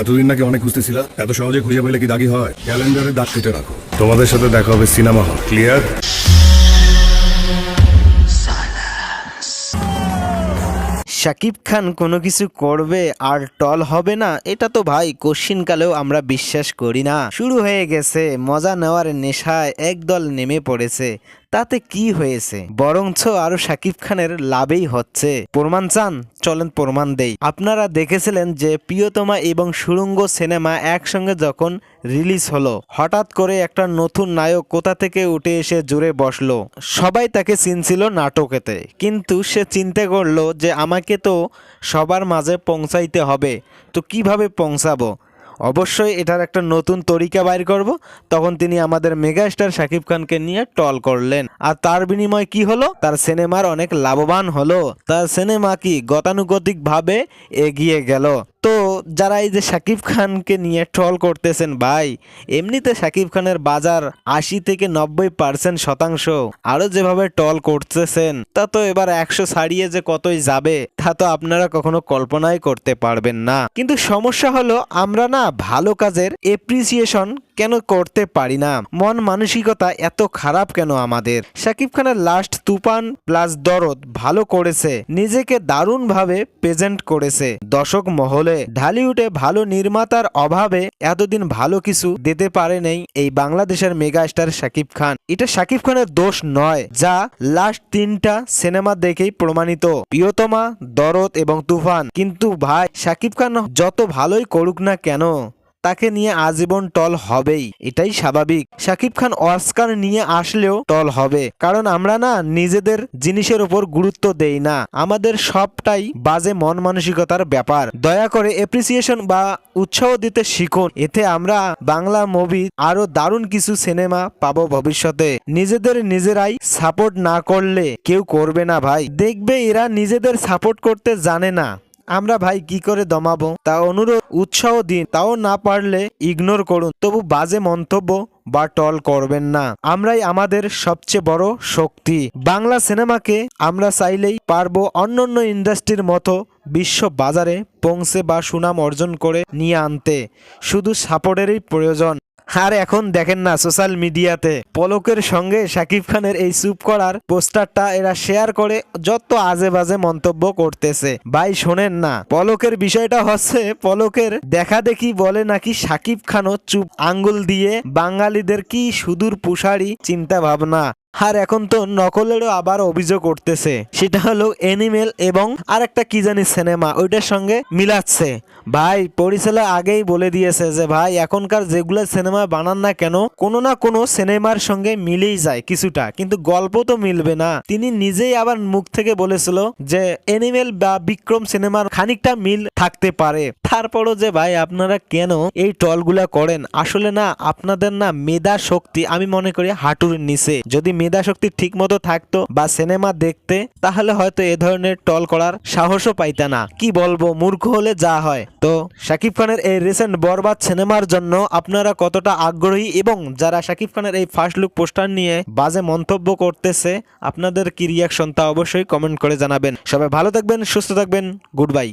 এতদিন নাকি অনেক খুঁজতেছিল? এত সহজে খুঁজে পেলে কি দাগি হয়? ক্যালেন্ডারে দাগ কেটে রাখো। তোমাদের সাথে দেখা হবে cinema hall, clear? Shakib Khan কোনো কিছু করবে আর টল হবে না, এটা তো ভাই কোশ্চিন কালেও আমরা বিশ্বাস করি না। শুরু হয়ে গেছে, মজা নেওয়ার নেশায় একদল নেমে পড়েছে। তাতে কি হয়েছে? বরঞ্চ আরও শাকিব খানের লাভেই হচ্ছে। প্রমাণ চান? চলেন প্রমাণ দেই। আপনারা দেখেছিলেন যে প্রিয়তমা এবং সুরঙ্গ সিনেমা একসঙ্গে যখন রিলিজ হলো, হঠাৎ করে একটা নতুন নায়ক কোথা থেকে উঠে এসে জুড়ে বসল। সবাই তাকে চিনছিল নাটকেতে। কিন্তু সে চিন্তা করল যে আমাকে তো সবার মাঝে পৌঁছাইতে হবে। তো কীভাবে পৌঁছাবো? অবশ্যই এটার একটা নতুন তরিকা বাইর করব। তখন তিনি আমাদের মেগাস্টার শাকিব খানকে নিয়ে টল করলেন। আর তার বিনিময়ে কি হলো? তার সিনেমার অনেক লাভবান হলো। তার সিনেমা কি গতানুগতিকভাবে এগিয়ে গেল? তো যারা এই যে শাকিব খানকে নিয়ে ট্রল করতেছেন ভাই, এমনিতে শাকিব খানের বাজার আশি থেকে নব্বই পার্সেন্ট শতাংশ। আরও যেভাবে ট্রল করতেছেন, তা তো এবার একশো ছাড়িয়ে যে কতই যাবে, তা তো আপনারা কখনো কল্পনাই করতে পারবেন না। কিন্তু সমস্যা হলো, আমরা না ভালো কাজের এপ্রিসিয়েশন কেন করতে পারি না? মন মানসিকতা এত খারাপ কেন আমাদের? শাকিব খানের লাস্ট তুফান প্লাস দরদ ভালো করেছে, নিজেকে দারুণভাবে প্রেজেন্ট করেছে। দর্শক মহলে ঢালিউডে ভালো নির্মাতার অভাবে এতদিন ভালো কিছু দিতে পারে নেই এই বাংলাদেশের মেগাস্টার শাকিব খান। এটা শাকিব খানের দোষ নয়, যা লাস্ট তিনটা সিনেমা দেখেই প্রমাণিত। প্রিয়তমা, দরদ এবং তুফান। কিন্তু ভাই, শাকিব খান যত ভালোই করুক না কেন তাকে নিয়ে আজীবন টল হবেই, এটাই স্বাভাবিক। শাকিব খান অস্কার নিয়ে আসলেও টল হবে, কারণ আমরা না নিজেদের জিনিসের উপর গুরুত্ব দেই না, আমাদের সবটাই বাজে মন মানসিকতার ব্যাপার। দয়া করে এপ্রিসিয়েশন বা উৎসাহ দিতে শিখুন, এতে আমরা বাংলা মুভি আরও দারুণ কিছু সিনেমা পাবো ভবিষ্যতে। নিজেদের নিজেরাই সাপোর্ট না করলে কেউ করবে না ভাই। দেখবে এরা নিজেদের সাপোর্ট করতে জানে না। আমরা ভাই কি করে দমাবো? তা অনুরোধ, উৎসাহ দিন। তাও না পারলে ইগনোর করুন। তবু বাজে মন্তব্য বা টল করবেন না। আমরাই আমাদের সবচেয়ে বড় শক্তি। বাংলা সিনেমাকে আমরা চাইলেই পারব অন্যান্য ইন্ডাস্ট্রির মতো বিশ্ব বাজারে পৌঁছে বা সুনাম অর্জন করে নিয়ে আনতে। শুধু সাপোর্টেরই প্রয়োজন। আর এখন দেখেন না সোশ্যাল মিডিয়াতে পলকের সঙ্গে শাকিব খানের এই চুপ করার পোস্টারটা এরা শেয়ার করে যত আজে বাজে মন্তব্য করতেছে। ভাই, শোনেন না, পলকের বিষয়টা হচ্ছে, পলকের দেখা দেখি বলে নাকি শাকিব খানও চুপ আঙ্গুল দিয়ে বাঙালিদের কি সুদূর পুষারি চিন্তা ভাবনা। আর এখন তো নকলেরও আবার অভিযোগ করতেছে সেটা হলো এনিমেল এবং আর একটা কি জানি সিনেমা ওইটার সঙ্গে মিলাচ্ছে। ভাই, পরিচালক আগেই বলে দিয়েছে যে, ভাই, এখনকার যেগুলো সিনেমা বানান না কেন, কোনো না কোনো সিনেমার সঙ্গে মিলেই যায় কিছুটা। কিন্তু গল্প তো মিলবে না। তিনি নিজেই আবার মুখ থেকে বলেছিল যে এনিমেল বা বিক্রম সিনেমার খানিকটা মিল থাকতে পারে। তারপরও যে ভাই আপনারা কেন এই টলগুলা করেন? আসলে না, আপনাদের না মেধা শক্তি আমি মনে করি হাঁটুর নিচে। যদি মেধা শক্তি ঠিক মতো থাকতো বা সিনেমা দেখতে, তাহলে হয়তো এ ধরনের টল করার সাহসও পাইতে না। কি বলব, মূর্খ হলে যা হয়। তো, শাকিব খানের এই রিসেন্ট বরবাদ সিনেমার জন্য আপনারা কতটা আগ্রহী এবং যারা শাকিব খানের এই ফার্স্ট লুক পোস্টার নিয়ে বাজে মন্তব্য করতেছে, আপনাদের কি রিয়াকশন তা অবশ্যই কমেন্ট করে জানাবেন। সবাই ভালো থাকবেন, সুস্থ থাকবেন গুড বাই